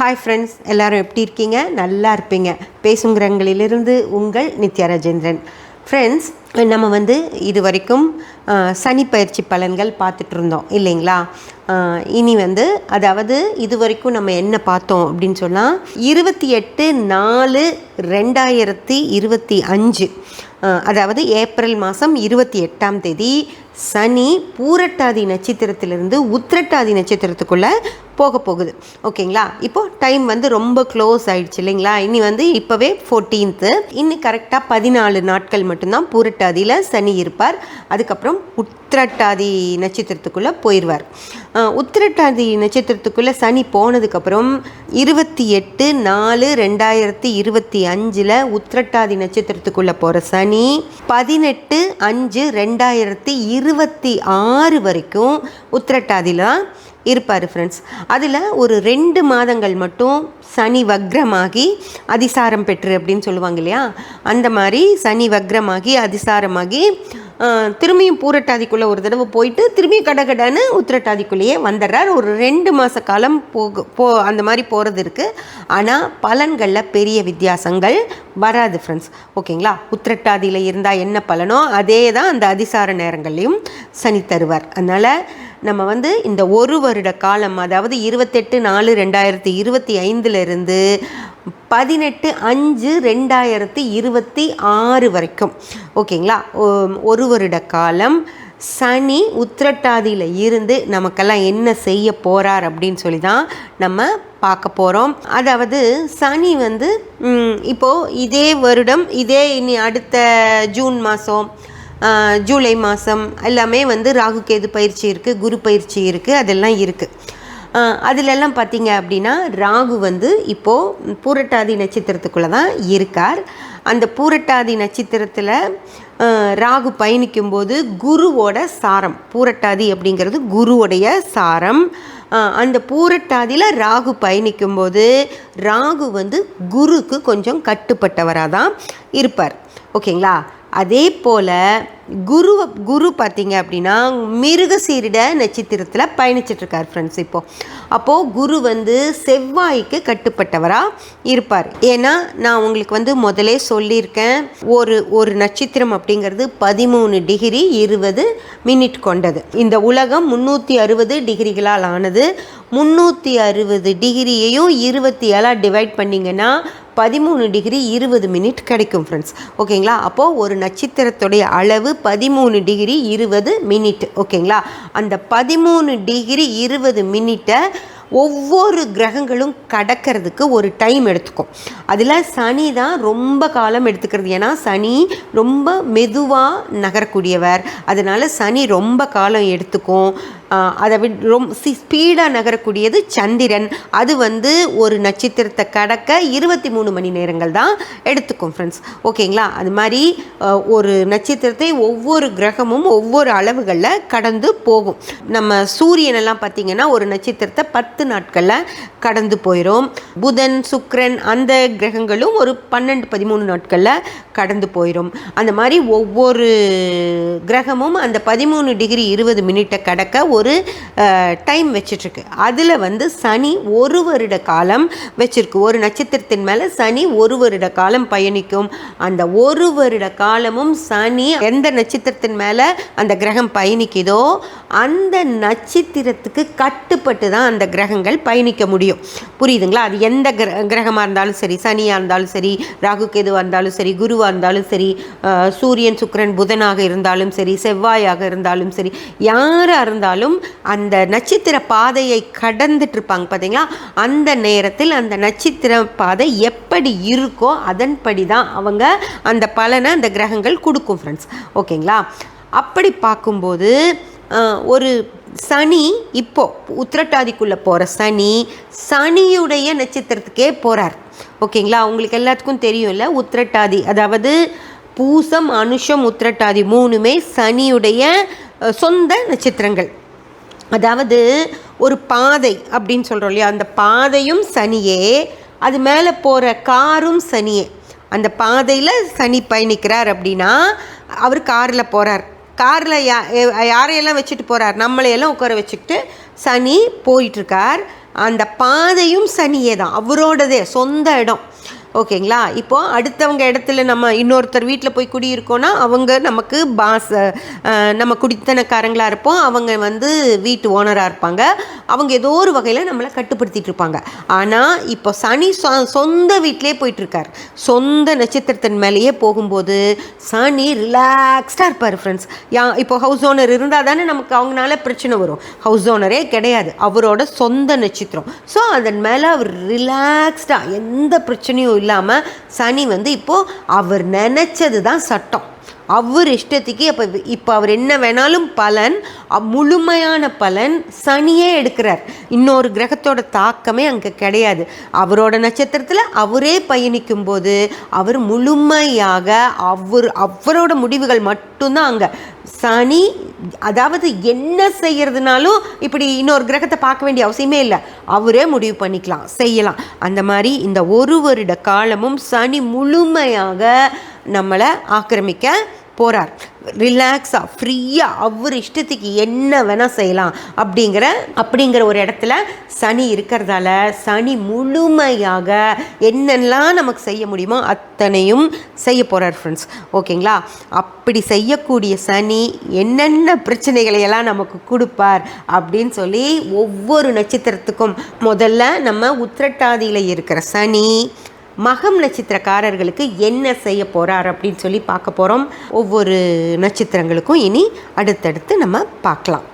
Hi friends எல்லோரும் எப்படி இருக்கீங்க? நல்லா இருப்பீங்க. பேசுங்கிறங்களிலிருந்து உங்கள் நித்யா ராஜேந்திரன். ஃப்ரெண்ட்ஸ் நம்ம வந்து இது வரைக்கும் சனி பயிற்சி பலன்கள் பார்த்துட்டு இருந்தோம் இல்லைங்களா? இனி வந்து அதாவது இது வரைக்கும் நம்ம என்ன பார்த்தோம் அப்படின்னு சொன்னால் இருபத்தி எட்டு நாலு ரெண்டாயிரத்தி இருபத்தி அஞ்சு அதாவது ஏப்ரல் மாதம் இருபத்தி எட்டாம் தேதி சனி பூரட்டாதி நட்சத்திரத்திலிருந்து உத்திரட்டாதி நட்சத்திரத்துக்குள்ளே போக போகுது. ஓகேங்களா? இப்போது டைம் வந்து ரொம்ப க்ளோஸ் ஆயிடுச்சு இல்லைங்களா? இனி வந்து இப்போவே ஃபோர்டீன்த்து இன்னும் கரெக்டாக பதினாலு நாட்கள் மட்டும்தான் பூரட்டாதியில் சனி இருப்பார். அதுக்கப்புறம் உத்திரட்டாதி நட்சத்திரத்துக்குள்ளே போயிடுவார் உத்திரட்டாதி நட்சத்திரத்துக்குள்ளே சனி போனதுக்கப்புறம் இருபத்தி எட்டு நாலு ரெண்டாயிரத்தி இருபத்தி அஞ்சில் உத்திரட்டாதி நட்சத்திரத்துக்குள்ளே போகிற சனி பதினெட்டு அஞ்சு ரெண்டாயிரத்தி இருபத்தி ஆறு வரைக்கும் உத்திரட்டாதியில் இருப்பார் ஃப்ரெண்ட்ஸ் அதில் ஒரு ரெண்டு மாதங்கள் மட்டும் சனி வக்ரமாகி அதிசாரம் பெற்று அப்படின்னு சொல்லுவாங்க இல்லையா? அந்த மாதிரி சனி வக்ரமாகி அதிசாரமாகி திரும்பியும் பூரட்டாதிக்குள்ளே ஒரு தடவை போயிட்டு திரும்பியும் கடகடன்னு உத்திரட்டாதிக்குள்ளேயே வந்துடுறார். ஒரு ரெண்டு மாத காலம் போக போ அந்த மாதிரி போகிறது இருக்குது ஆனால் பலன்களில் பெரிய வித்தியாசங்கள் வராது ஃப்ரெண்ட்ஸ் ஓகேங்களா? உத்திரட்டாதியில் இருந்தால் என்ன பலனோ அதே தான் அந்த அதிசார நேரங்கள்லையும் சனி தருவார். அதனால் நம்ம வந்து இந்த ஒரு வருட காலம் அதாவது இருபத்தெட்டு நாலு ரெண்டாயிரத்தி இருபத்தி ஐந்துலேருந்து பதினெட்டு அஞ்சு ரெண்டாயிரத்தி இருபத்தி ஆறு வரைக்கும். ஓகேங்களா? ஒரு வருட காலம். சனி உத்திரட்டாதியில் இருந்து நமக்கெல்லாம் என்ன செய்ய போகிறார் அப்படின்னு சொல்லி தான் நம்ம பார்க்க போகிறோம் அதாவது சனி வந்து இப்போது இதே வருடம் இதே இனி அடுத்த ஜூன் மாதம் ஜூலை மாதம் எல்லாமே வந்து ராகு கேது பயிற்சி இருக்குது குரு பயிற்சி இருக்குது அதெல்லாம் இருக்குது அதிலெல்லாம் பார்த்தீங்க அப்படின்னா ராகு வந்து இப்போது பூரட்டாதி நட்சத்திரத்துக்குள்ளே தான் இருக்கார். அந்த பூரட்டாதி நட்சத்திரத்தில் ராகு பயணிக்கும்போது குருவோட சாரம் பூரட்டாதி அப்படிங்கிறது குருவோடைய சாரம். அந்த பூரட்டாதியில் ராகு பயணிக்கும்போது ராகு வந்து குருக்கு கொஞ்சம் கட்டுப்பட்டவராக தான் இருப்பார். ஓகேங்களா? அதே போல் குரு குரு பார்த்தீங்க அப்படின்னா மிருக சீரிட நட்சத்திரத்தில் பயணிச்சிட்ருக்கார் ஃப்ரெண்ட்ஸ் இப்போது அப்போது குரு வந்து செவ்வாய்க்கு கட்டுப்பட்டவராக இருப்பார். ஏன்னா நான் உங்களுக்கு வந்து முதலே சொல்லியிருக்கேன் ஒரு ஒரு நட்சத்திரம் அப்படிங்கிறது பதிமூணு டிகிரி இருபது மினிட் கொண்டது. இந்த உலகம் முந்நூற்றி அறுபது டிகிரிகளால் ஆனது. முந்நூற்றி அறுபது டிகிரியையும் இருபத்தி ஏழாக டிவைட் பண்ணிங்கன்னா பதிமூணு டிகிரி இருபது மினிட் கிடைக்கும் ஃப்ரெண்ட்ஸ் ஓகேங்களா? அப்போது ஒரு நட்சத்திரத்துடைய அளவு பதிமூணு டிகிரி இருபது மினிட் ஓகேங்களா? அந்த பதிமூணு டிகிரி இருபது மினிட்டை ஒவ்வொரு கிரகங்களும் கடக்கிறதுக்கு ஒரு டைம் எடுத்துக்கும். அதில் சனி தான் ரொம்ப காலம் எடுத்துக்கிறது. ஏன்னா சனி ரொம்ப மெதுவாக நகரக்கூடியவர். அதனால் சனி ரொம்ப காலம் எடுத்துக்கும். அதை விட் ரொம்ப சி ஸ்பீடாக நகரக்கூடியது சந்திரன். அது வந்து ஒரு நட்சத்திரத்தை கடக்க இருபத்தி மூணு மணி நேரங்கள் தான் எடுத்துக்கும் ஃப்ரெண்ட்ஸ் ஓகேங்களா? அது மாதிரி ஒரு நட்சத்திரத்தை ஒவ்வொரு கிரகமும் ஒவ்வொரு அளவுகளில் கடந்து போகும். நம்ம சூரியனெல்லாம் பார்த்திங்கன்னா பார்த்தீங்கன்னா ஒரு நட்சத்திரத்தை பத்து நாட்களில் கடந்து போயிடும் புதன் சுக்ரன் அந்த கிரகங்களும் ஒரு பன்னெண்டு பதிமூணு நாட்களில் கடந்து போயிடும் அந்த மாதிரி ஒவ்வொரு கிரகமும் அந்த பதிமூணு டிகிரி இருபது மினிட்டை கடக்க ஒரு டைம் வச்சிட்ருக்கு. அதில் வந்து சனி ஒரு வருட காலம் வச்சிருக்கு. ஒரு நட்சத்திரத்தின் மேலே சனி ஒரு வருட காலம் பயணிக்கும். அந்த ஒரு வருட காலமும் சனி எந்த நட்சத்திரத்தின் மேலே அந்த கிரகம் பயணிக்குதோ அந்த நட்சத்திரத்துக்கு கட்டுப்பட்டு தான் அந்த கிரகங்கள் பயணிக்க முடியும். புரியுதுங்களா? அது எந்த கிர கிரகமாக இருந்தாலும் சரி சனியாக இருந்தாலும் சரி ராகு கேதுவாக இருந்தாலும் சரி குருவாக இருந்தாலும் சரி சூரியன் சுக்கரன் புதனாக இருந்தாலும் சரி செவ்வாயாக இருந்தாலும் சரி யாராக இருந்தாலும் அந்த நட்சத்திர பாதையை கடந்துட்டுருப்பாங்க பார்த்தீங்களா? அந்த நேரத்தில் அந்த நட்சத்திர பாதை எப்படி இருக்கோ அதன்படி தான் அவங்க அந்த பலனை அந்த கிரகங்கள் கொடுக்கும் ஃப்ரெண்ட்ஸ் ஓகேங்களா அப்படி பார்க்கும்போது ஒரு சனி இப்போது உத்திரட்டாதிக்குள்ளே போகிற சனி சனியுடைய நட்சத்திரத்துக்கே போகிறார் ஓகேங்களா உங்களுக்கு எல்லாத்துக்கும் தெரியும்ல உத்திரட்டாதி அதாவது பூசம் அனுஷம் உத்திரட்டாதி மூணுமே சனியுடைய சொந்த நட்சத்திரங்கள். அதாவது ஒரு பாதை அப்படின்னு சொல்கிறோம் இல்லையா? அந்த பாதையும் சனியே அது மேலே போகிற காரும் சனியே. அந்த பாதையில் சனி பயணிக்கிறார் அப்படின்னா அவர் காரில் போகிறார் காரில் யா யாரையெல்லாம் வச்சுட்டு போகிறார் நம்மளையெல்லாம் உட்கார வச்சுக்கிட்டு சனி போயிட்டுருக்கார் அந்த பாதையும் சனியே தான் அவரோடதே சொந்த இடம். ஓகேங்களா? இப்போ அடுத்தவங்க இடத்துல நம்ம இன்னொருத்தர் வீட்டில் போய் குடியிருக்கோன்னா அவங்க நமக்கு பாஸ் நம்ம குடித்தனக்காரங்களாக இருப்போம். அவங்க வந்து வீட்டு ஓனராக இருப்பாங்க. அவங்க ஏதோ ஒரு வகையில் நம்மளை கட்டுப்படுத்திட்டு இருப்பாங்க. ஆனால் இப்போ சனி சொந்த வீட்டிலே போயிட்டுருக்கார். சொந்த நட்சத்திரத்தின் மேலேயே போகும்போது சனி ரிலாக்ஸ்டாக இருப்பார் ஃப்ரெண்ட்ஸ் யா இப்போ ஹவுஸ் ஓனர் இருந்தால் தானே நமக்கு அவங்களால பிரச்சனை வரும். ஹவுஸ் ஓனரே கிடையாது. அவரோட சொந்த நட்சத்திரம். ஸோ அதன் மேலே அவர் ரிலாக்ஸ்டாக எந்த பிரச்சனையும் இல்லாமல் சனி வந்து இப்போது அவர் நினச்சது தான் சட்டம். அவர் இஷ்டத்துக்கு இப்போ இப்போ அவர் என்ன வேணாலும் பலன் முழுமையான பலன் சனியே எடுக்கிறார். இன்னொரு கிரகத்தோட தாக்கமே அங்கே கிடையாது. அவரோட நட்சத்திரத்தில் அவரே பயணிக்கும் போது அவர் முழுமையாக அவர் அவரோட முடிவுகள் மட்டும்தான் அங்கே. சனி அதாவது என்ன செய்கிறதுனாலும் இப்படி இன்னொரு கிரகத்தை பார்க்க வேண்டிய அவசியமே இல்லை. அவரே முடிவு பண்ணிக்கலாம் செய்யலாம். அந்த மாதிரி இந்த ஒரு வருட காலமும் சனி முழுமையாக நம்மளை ஆக்கிரமிக்க போகிறார் ரிலாக்ஸாக ஃப்ரீயாக அவர் இஷ்டத்துக்கு என்ன வேணால் செய்யலாம் அப்படிங்கிற அப்படிங்கிற ஒரு இடத்துல சனி இருக்கிறதால சனி முழுமையாக என்னெல்லாம் நமக்கு செய்ய முடியுமோ அத்தனையும் செய்ய போகிறார் ஃப்ரெண்ட்ஸ் ஓகேங்களா அப்படி செய்யக்கூடிய சனி என்னென்ன பிரச்சனைகளை எல்லாம் நமக்கு கொடுப்பார் அப்படின்னு சொல்லி ஒவ்வொரு நட்சத்திரத்துக்கும் முதல்ல நம்ம உத்திரட்டாதியில் இருக்கிற சனி மகம் நட்சத்திரக்காரர்களுக்கு என்ன செய்ய போகிறார் அப்படின்னு சொல்லி பார்க்க போகிறோம் ஒவ்வொரு நட்சத்திரங்களுக்கும் இனி அடுத்தடுத்து நம்ம பார்க்கலாம்.